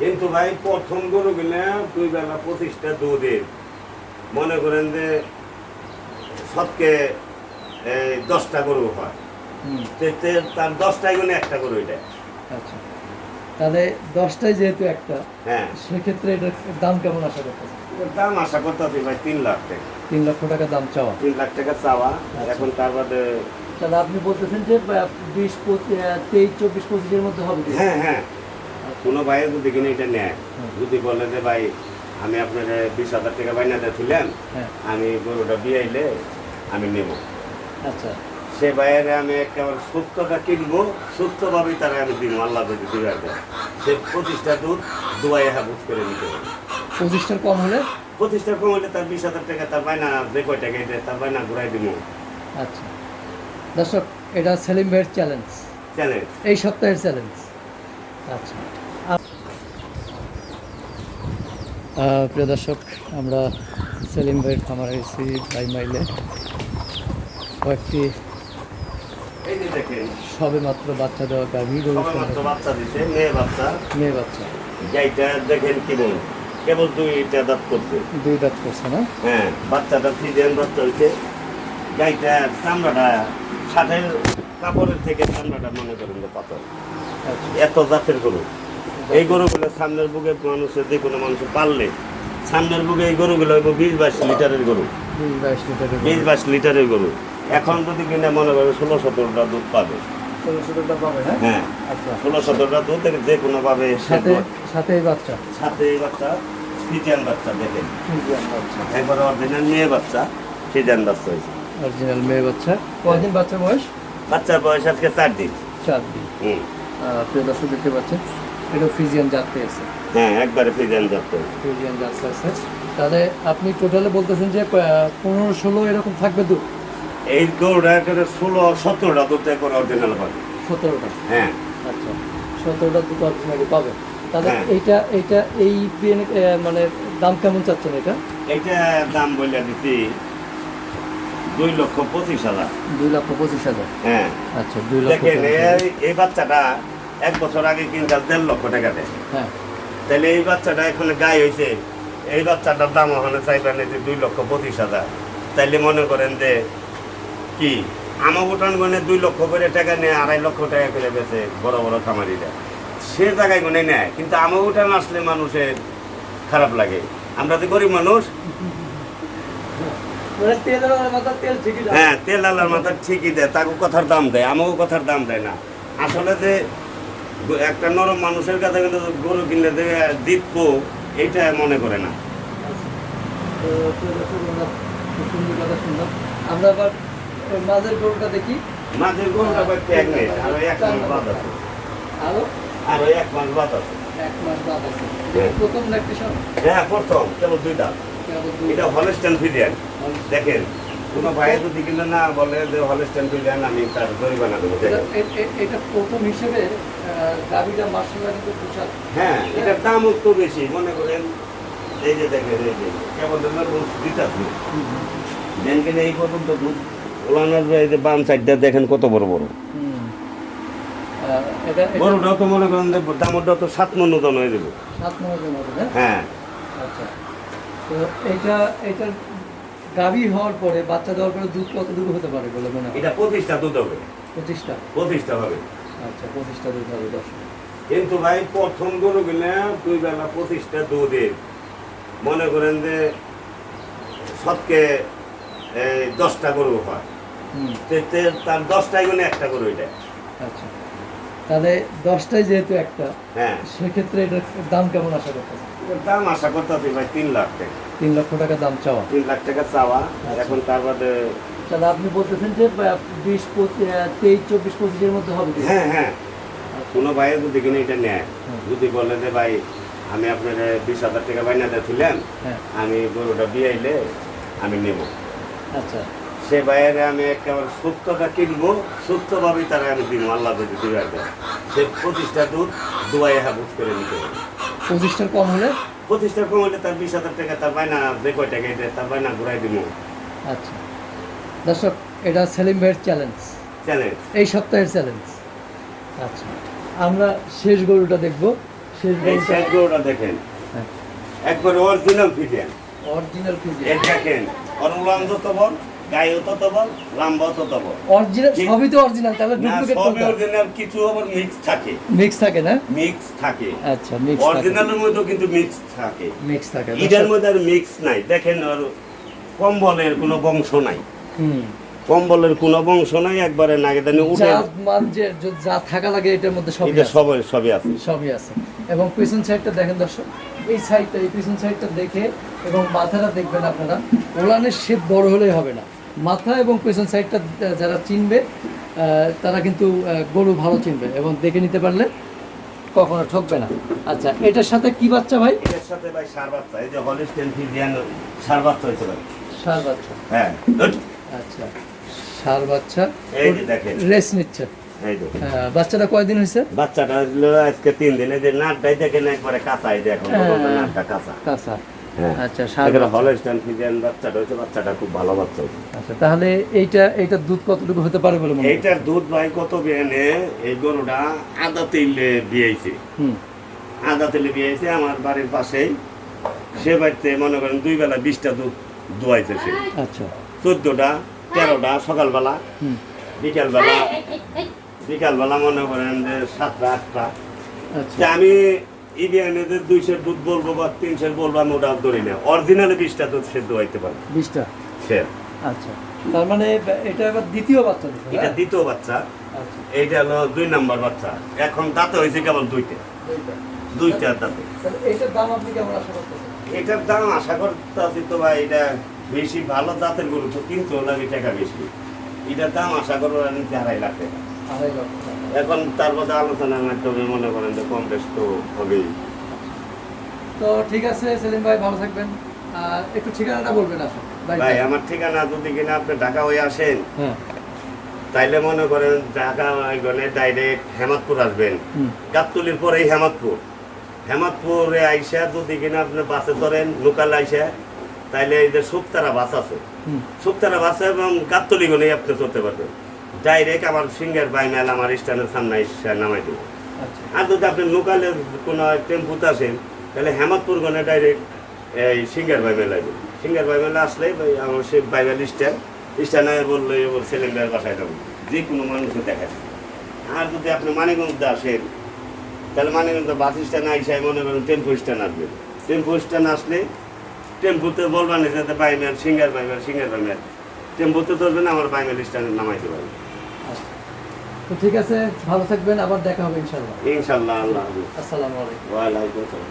কিন্তু ভাই প্রথম গরু কিনে দুই বেলা পঁচিশটা দুধের মনে করেন যে সবকে দশটা গরু হয়। তার দশটায় গুণে একটা গরু এটা। আচ্ছা। তাহলে দশটায় যেহেতু একটা হ্যাঁ। সেক্ষেত্রে এটার দাম কেমন আশা করতেছে দাম আশা করতেছি ভাই তিন লাখ টাকা। তিন লক্ষ টাকা দাম চাওয়া। তিন লাখ টাকা চাওয়া। আচ্ছা। এখন তার বাদে তাহলে আপনি বলতেছেন যে বিশ পঁচিশ তেইশ চব্বিশ পঁচিশের মধ্যে হবে হ্যাঁ হ্যাঁ। কোনো ভাইয়ের যদি কিনে এটা নেয়। যদি বলে যে ভাই আমি আপনার বিশ হাজার টাকা বাইনা দিয়েছিলাম হ্যাঁ। আমি গরুটা বিয়াইলে আমি নেব। আচ্ছা। সে বাইরে আমি একেবারে সুস্থটা কিনবো সুস্থভাবেই তারা আমি দিব আল্লাহ যদি দিবে সে পঁচিশটা দুধ দুয়াই হাবুজ করে নিতে হবে পঁচিশটার কম হলে? পঁচিশটা কম হলে তার বিশ হাজার টাকা তার বাইনা যে কয় টাকা দেয় তার বাইনা ঘুরাই দিব আচ্ছা। দর্শক এটা সেলিম ভাইয়ের চ্যালেঞ্জ চ্যালেঞ্জ এই সপ্তাহের চ্যালেঞ্জ আচ্ছা। প্রিয় দর্শক আমরা সেলিম ভাইয়ের খামারে এসেছি বাই মাইলে। কয়েকটি সবে মাত্র বাচ্চা দেওয়া গাভী গরু বাচ্চা দিছে মেয়ে বাচ্চা। মেয়ে বাচ্চা। যাইটা দেখেন কেবল কেবল দুইটা দাঁত করছে। দুই দাঁত করছে না? হ্যাঁ বাচ্চাটা ফ্রিজের বাচ্চা হয়েছে গাইটা চামড়াটা সাথে কাপড়ের থেকে চামড়াটা মনে করেন পাতল। আচ্ছা। এত জাতের গরু। এই গরুগুলো সামনের বুকে মানুষের যে কোনো মানুষ পারলে সামনের বুকে এই গরুগুলো হইব বিশ বাইশ লিটারের গরু। বিশ বাইশ লিটারের গরু। এখন যদি কিনে মনে করে ষোলো সতেরোটা দুধ পাবে। ষোলোশো টাকা পাবে হ্যাঁ? হ্যাঁ আচ্ছা। ষোলো সতেরোটা দুধ যে কোনো ভাবে সাথে সাথে বাচ্চা? সাথে বাচ্চা ফিজিয়ান বাচ্চা দেখেন। বাচ্চা। একবার অরিজিনাল মেয়ে বাচ্চা ফিজিয়ান বাচ্চা হয়েছে। অরিজিনাল মেয়ে বাচ্চা। কয়দিন বাচ্চার বয়স? বাচ্চার বয়স আজকে চার দিন। চার দিন। হুম। প্রিয় দর্শক দেখতে পাচ্ছেন এটা ফ্রিজিয়ান জাত পেয়েছে। হ্যাঁ একবারে ফিজিয়ান যাচ্ছে ফ্রিজিয়ান জাত আছে তাহলে আপনি টোটালে বলতেছেন যে পনেরো ষোলো এরকম থাকবে দু এই গরুটা একেবারে ষোলো সতেরোটা দুধ করে অরিজিনাল পাবে। সতেরোটা? হ্যাঁ। আচ্ছা সতেরোটা দুটো অরিজিনালি পাবে। তাহলে হ্যাঁ। এইটা এইটা এই মানে দাম কেমন চাচ্ছেন এটা? এইটা দাম বলে দিচ্ছি দুই লক্ষ পঁচিশ হাজার। দুই লক্ষ পঁচিশ হাজার। হ্যাঁ। আচ্ছা দুই লক্ষ এই বাচ্চাটা এক বছর আগে কিনতে দেড় লক্ষ টাকা দেয় হ্যাঁ। তাহলে এই বাচ্চাটা এখন গায়ে হয়েছে এই বাচ্চাটার দাম ওখানে চাইবেন যে দুই লক্ষ পঁচিশ হাজার। তাইলে মনে করেন যে কি? আমা ভুটান গনে দুই লক্ষ করে টাকা নেয় আড়াই লক্ষ টাকা করে বেছে বড় বড় খামারিরা। সে জায়গায় গুনে নেয় কিন্তু আমা ভুটান আসলে মানুষের খারাপ লাগে। আমরা তো গরিব মানুষ। মানে। হ্যাঁ তেল আলার মাথা ঠিকই দেয় তাকে কথার দাম দেয় আমাকে কথার দাম দেয় না। আসলে যে একটা নরম মানুষের কাছে কিন্তু গরু কিনলে দেবে দিত এইটা মনে করে না। আমরা আবার মাঝের গরুটা দেখি। মাঝের গরুটা আরও এক মাস বাদ আছে। আরও? আরও এক মাস বাদ আছে। এক মাস বাদ আছে। হ্যাঁ। প্রথম হ্যাঁ প্রথম কেবল দুইটা। এটা হলস্টেন ফিরিয়ান দেখেন কোনো ভাই যদি কিনে না বলে যে হলস্টেন ফিরিয়ান আমি তার জরিমানা দেবো দেখেন। এটা প্রথম হিসেবে গাভিটা মার্শাল্লাহ কিন্তু বিশাল হ্যাঁ এটার দাম একটু বেশি মনে করেন এই যে দেখেন এই যে কেবল দিতে দেন কিনে এই পর্যন্ত দুধ ওলানোর এই যে বাম সাইডটা দেখেন কত বড় বড়। এটা এটা গরুটাও তো মনে করেন যে দামটাও তো সাত মন ওজন হয়ে যাবে। সাত মাসের মতো হ্যাঁ? হ্যাঁ। আচ্ছা। তো এইটা এইটার গাভী হওয়ার পরে বাচ্চা দেওয়ার পরে দুধ কত দূর হতে পারে বলে মনে হয়? এটা প্রতিষ্ঠা দুধ হবে। প্রতিষ্ঠা? প্রতিষ্ঠা হবে। আচ্ছা প্রতিষ্ঠা দুধ হবে দশ কিন্তু ভাই প্রথম গরু কিনে দুই বেলা পঁচিশটা দুধের। মনে করেন যে সবকে দশটা গরু হয়। তার দশটায় গুণে একটা গরু এটা। আচ্ছা। তাহলে দশটায় যেহেতু একটা হ্যাঁ। সেক্ষেত্রে এটার দাম কেমন আশা এটার দাম আশা করতেছি ভাই তিন লাখ টাকা। তিন লক্ষ টাকা দাম চাওয়া? তিন লাখ টাকা চাওয়া। এখন তার বাদে তাহলে আপনি বলতেছেন যে বিশ তেইশ চব্বিশ পঁচিশের মধ্যে হবে হ্যাঁ হ্যাঁ। কোনো ভাইয়ের যদি কিনে এটা নেয় যদি বলে যে ভাই আমি আপনার বিশ হাজার টাকা বাইনা দিয়েছিলাম হ্যাঁ। আমি গরুটা বিয়াইলে আমি নেব। আচ্ছা। সে বাইরে আমি একেবারে সুস্থটা কিনবো সুস্থভাবেই তারা আমি দিব আল্লাহ যদি দিবে আর দেয়। সে পঁচিশটা দুধ দুয়াই হাবুজ করে নিতে হবে। পঁচিশটার কম হলে? পঁচিশটা কম হলে তার বিশ হাজার টাকা তার বাইনা যে কয় টাকা দেয় তার বাইনা ঘুরাই দিব। আচ্ছা। দর্শক এটা সেলিম ভাইয়ের চ্যালেঞ্জ চ্যালেঞ্জ এই সপ্তাহের চ্যালেঞ্জ আচ্ছা। আমরা শেষ গরুটা দেখব। শেষ শেষ গরুটা দেখেন। হ্যাঁ। একবারে অরিজিনাল ফিটেন অরিজিনাল ফিজিয়ান দেখেন উলান যত বল গায়ে তত বল লাম্বা তত অরিজিনাল সবই তো অরিজিনাল তাহলে ডুপ্লিকেট সবই অরিজিনাল কিছু আবার মিক্স থাকে। মিক্স থাকে না? মিক্স থাকে। আচ্ছা মিক্স থাকে। অরিজিনালের মধ্যেও কিন্তু মিক্স থাকে। মিক্স থাকে ইটার মধ্যে আর মিক্স নাই। দেখেন ওর কম্বলের কোনো বংশ নাই। হুম। কম্বলের কোনো বংশ নাই একবারে নাগেদানি উঠে যা মান যে থাকা লাগে এটার মধ্যে সবই এটা। সবই সবই আছে। সবই আছে। এবং পিছন সাইডটা দেখেন দর্শক এই সাইডটা এই পিছন সাইডটা দেখে এবং মাথাটা দেখবেন আপনারা ওলানের শেপ বড় হলেই হবে না। মাথা এবং পিছন সাইডটা যারা চিনবে তারা কিন্তু গরু ভালো চিনবে এবং দেখে নিতে পারলে কখনো ঠকবে না। আচ্ছা এটার সাথে কি বাচ্চা ভাই? এর সাথে ভাই সার বাচ্চা এই যে হলিস্টেন ফিজিয়ান সার বাচ্চা হয়েছে ভাই সার বাচ্চা। হ্যাঁ আচ্ছা সার বাচ্চা। এই যে দেখেন। রেস নিচ্ছে। এই যে। আহ, বাচ্চাটা কয়দিন হয়েছে? বাচ্চাটা আজকে তিন দিন। এই যে নাটটাই দেখেন একবারে কাঁচা এই হ্যাঁ। নাটটা কাঁচা। কাঁচা। হ্যাঁ আচ্ছা সার এখানে বাচ্চা। হলিস্টেন বাচ্চাটা হয়েছে বাচ্চাটা খুব ভালো বাচ্চা আচ্ছা তাহলে এইটা এইটার দুধ কতটুকু হতে পারে বলে মনে এইটার দুধ ভাই কত বিয়ানে? এই গরুটা আদা তেলে বিয়েছে হুম। আদা তেলে বিয়েছে আমার বাড়ির পাশেই। সে বাড়িতে মনে করেন দুই বেলা বিশটা দুধ দুয়াইছে সে। আচ্ছা। চোদ্দটা তেরোটা সকালবেলা। বিকালবেলা বিকালবেলা মনে করেন যে সাতটা আটটা। আচ্ছা। আমি ইবিয়ানেদের দুইশের দুধ বলব বা তিনশের বলব আমি ওটা ধরি না। অরিজিনালে বিশটা দুধ সে দোয়াইতে পারে। বিশটা? সে আচ্ছা। তার মানে এটা এবার দ্বিতীয় বাচ্চা এটা হ্যাঁ? দ্বিতীয় বাচ্চা। আচ্ছা। এইটা হলো দুই নাম্বার বাচ্চা। এখন দাঁতে হয়েছে কেবল দুইটা। দুইটা। দাঁতে। এইটার দাম আপনি কেমন আশা করতেছেন? এটার দাম আশা করতে তো ভাই এটা বেশি ভালো দাঁতের গরু তো কিনতে লাগে টাকা বেশি। এটার দাম আশা করব আড়াই লাখ টাকা। আড়াই লক্ষ টাকা। এখন তার মধ্যে আলোচনার মাধ্যমে মনে করেন যে কম বেশ তো হবেই। তো ঠিক আছে সেলিম ভাই ভালো থাকবেন। আর একটু ঠিকানাটা বলবেন আসুন ভাই আমার ঠিকানা যদি কিনা আপনি ঢাকা হয়ে আসেন হ্যাঁ। তাইলে মনে করেন ঢাকা গনে ডাইরেক্ট হেমাদপুর আসবেন। হুম। গাবতলির পরেই হেমাদপুর। হেমাদপুরে আইসা যদি কিনা আপনি বাসে ধরেন লোকাল আইসা তাইলে এই যে সুপ্তারা বাস আছে। হুম। সুপ্তারা বাসে এবং গাবতলি গনেই আপনি চলতে পারবেন। ডাইরেক্ট আমার সিঙ্গার বাইমেল আমার স্ট্যান্ডের সামনে এসে নামাই দেবো। আচ্ছা। আর যদি আপনি লোকালের কোনো টেম্পুতে আসেন তাহলে হেমাদপুর গনে ডাইরেক্ট এই সিঙ্গার বাইমেল আসবে। সিঙ্গার বাইমেলে আসলে ভাই আমার সে বাইমেল স্ট্যান্ড স্ট্যান্ডে বললে ওর ভাইয়ের বাসায় যাব। যে কোনো মানুষকে দেখা যায়। আর যদি আপনি মানিগঞ্জে আসেন তাহলে মানিগঞ্জ বাস স্ট্যান্ড আইসাই মনে করেন টেম্পু স্ট্যান্ড আসবে। টেম্পু স্ট্যান্ড আসলে টেম্পুতে বলবেন যাতে বাইমেল সিঙ্গার বাইমেল সিঙ্গার বাইমেল টেম্পুতে ধরবেন আমার বাইমেল স্ট্যান্ডে নামাইতে পারবেন। তো ঠিক আছে ভালো থাকবেন আবার দেখা হবে ইনশাল্লাহ ইনশাল্লাহ আল্লাহ হাফিজ। আসসালামু আলাইকুম। ওয়া আলাইকুম আসসালাম।